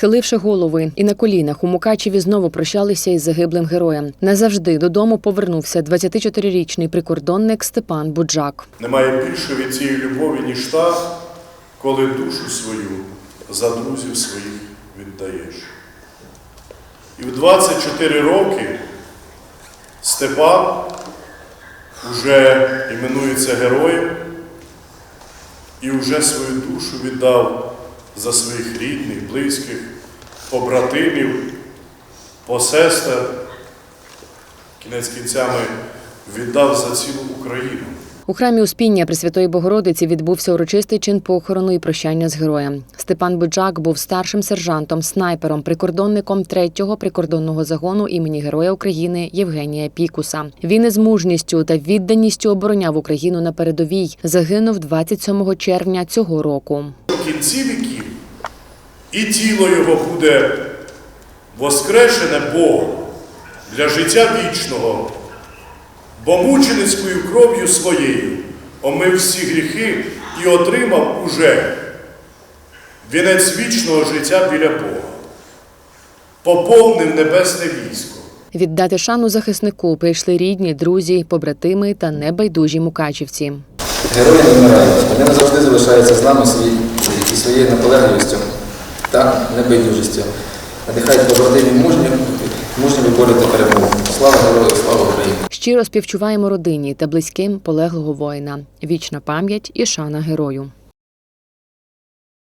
Схиливши голови і на колінах у Мукачеві знову прощалися із загиблим героєм. Назавжди додому повернувся 24-річний прикордонник Степан Буджак. Немає більше від цієї любові, ніж та, коли душу свою за друзів своїх віддаєш. І в 24 роки Степан уже іменується героєм і вже свою душу віддав за своїх рідних, близьких, побратимів, посестер, кінець кінцями віддав за цілу Україну. У храмі Успіння Пресвятої Богородиці відбувся урочистий чин похорону і прощання з героєм. Степан Буджак був старшим сержантом, снайпером, прикордонником третього прикордонного загону імені Героя України Євгенія Пікуса. Він із мужністю та відданістю обороняв Україну на передовій. Загинув 27 червня цього року. В кінці віків і тіло його буде воскрешене Богом для життя вічного, бо мученицькою кров'ю своєю омив всі гріхи і отримав уже вінець вічного життя біля Бога, поповнив небесне військо. Віддати шану захиснику прийшли рідні, друзі, побратими та небайдужі мукачівці. Герої не вмирають, вони назавжди залишаються з нами і своєю наполегливістю та небайдужістю. Надихають побратимі мужнім, мужньо виборювати перемогу. Слава герою, слава Україні! Щиро співчуваємо родині та близьким полеглого воїна. Вічна пам'ять і шана герою.